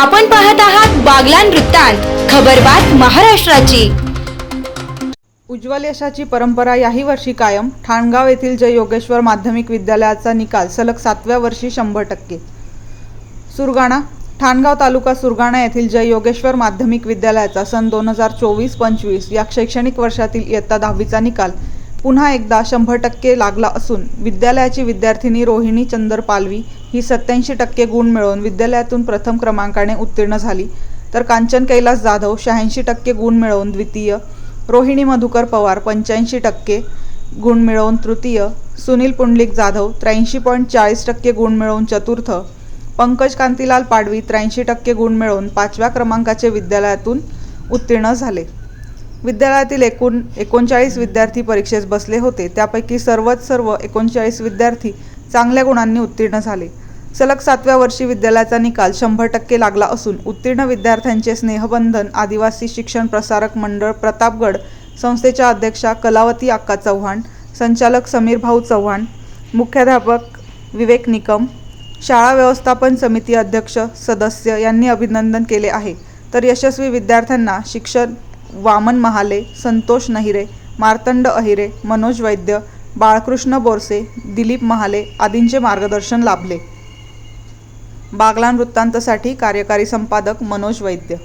आपण पाहत आहात बागलान वृत्तांत खबरबात महाराष्ट्राची. उज्ज्वल यशाची परंपरा याही वर्षी कायम. ठाणगाव येथील जय योगेश्वर माध्यमिक विद्यालयाचा निकाल सलग सातव्या वर्षी शंभर टक्के. सुरगाणा ठाणगाव तालुका सुरगाणा येथील जय योगेश्वर माध्यमिक विद्यालयाचा सन दोन हजार चोवीस पंचवीस या शैक्षणिक वर्षातील इयत्ता दहावीचा निकाल पुन्हा एकदा शंभर टक्के लागला असून विद्यालयाची विद्यार्थिनी रोहिणी चंदर पालवी ही सत्याऐंशी टक्के गुण मिळवून विद्यालयातून प्रथम क्रमांकाने उत्तीर्ण झाली. तर कांचन कैलास जाधव शहाऐंशी टक्के गुण मिळवून द्वितीय रोहिणी मधुकर पवार पंच्याऐंशी टक्के गुण मिळवून तृतीय सुनील पुंडलिक जाधव त्र्याऐंशी पॉईंट चाळीस टक्के गुण मिळवून चतुर्थ पंकज कांतीलाल पाडवी त्र्याऐंशी टक्के गुण मिळवून पाचव्या क्रमांकाचे विद्यालयातून उत्तीर्ण झाले. विद्यालयातील एकूण एकोणचाळीस विद्यार्थी परीक्षेस बसले होते. त्यापैकी सर्वच सर्व एकोणचाळीस विद्यार्थी चांगल्या गुणांनी उत्तीर्ण झाले. सलग सातव्या वर्षी विद्यालयाचा निकाल शंभर टक्के लागला असून उत्तीर्ण विद्यार्थ्यांचे स्नेहबंधन आदिवासी शिक्षण प्रसारक मंडळ प्रतापगड संस्थेच्या अध्यक्षा कलावती अक्का चव्हाण संचालक समीर भाऊ चव्हाण मुख्याध्यापक विवेक निकम शाळा व्यवस्थापन समिती अध्यक्ष सदस्य यांनी अभिनंदन केले आहे. तर यशस्वी विद्यार्थ्यांना शिक्षण वामन महाले संतोष नहिरे मार्तंड अहिरे मनोज वैद्य बाळकृष्ण बोरसे दिलीप महाले आदींचे मार्गदर्शन लाभले. बागलान वृत्तांतसाठी कार्यकारी संपादक मनोज वैद्य.